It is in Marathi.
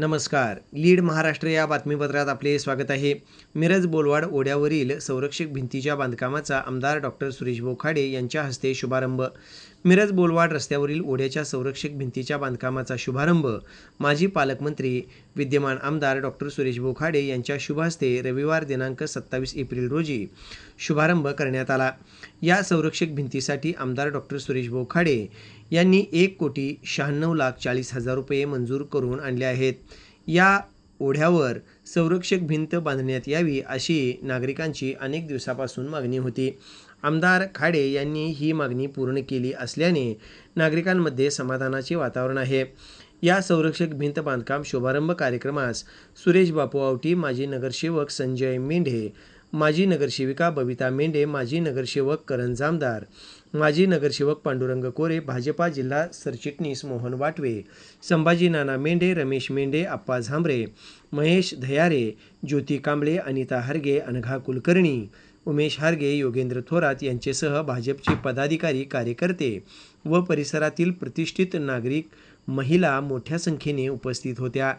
नमस्कार. लीड महाराष्ट्र या बातमीपत्रात आपले स्वागत आहे. मिरज बोलवाड ओढ्यावरील संरक्षक भिंतीच्या बांधकामाचा आमदार डॉक्टर सुरेश बोखाडे यांच्या हस्ते शुभारंभ. मिरज बोलवाड रस्त्यावरील ओढ्याच्या संरक्षक भिंतीच्या बांधकामाचा शुभारंभ माजी पालकमंत्री विद्यमान आमदार डॉक्टर सुरेश बोखाडे यांच्या शुभहस्ते रविवार दिनांक सत्तावीस एप्रिल रोजी शुभारंभ करण्यात आला. या संरक्षक भिंतीसाठी आमदार डॉक्टर सुरेश बोखाडे यांनी एक कोटी शहाण्णव लाख चाळीस हजार रुपये मंजूर करून आणले आहेत. या ओढ्यावर संरक्षक भिंत बांधण्यात यावी अशी नागरिकांची अनेक दिवसापासून मागणी होती. आमदार खाडे यांनी ही मागणी पूर्ण केली असल्याने नागरिकांमध्ये समाधानाचे वातावरण आहे. या संरक्षक भिंत बांधकाम शुभारंभ कार्यक्रमास सुरेश बापू आवटी माजी नगरसेवक संजय मेंढे माजी नगरसेविका बबिता मेंढे माजी नगरसेवक करण जामदार माजी नगरसेवक पांडुरंग कोरे भाजपा जिल्हा सरचिटणीस मोहन वाटवे संभाजी नाना मेंढे रमेश मेंढे आप्पा झांबरे महेश धयारे ज्योती कांबळे अनिता हरगे अनघा कुलकर्णी उमेश हारगे योगेंद्र थोरात यांचेसह भाजपचे पदाधिकारी कार्यकर्ते व परिसरातील प्रतिष्ठित नागरिक महिला मोठ्या संख्येने उपस्थित होत्या.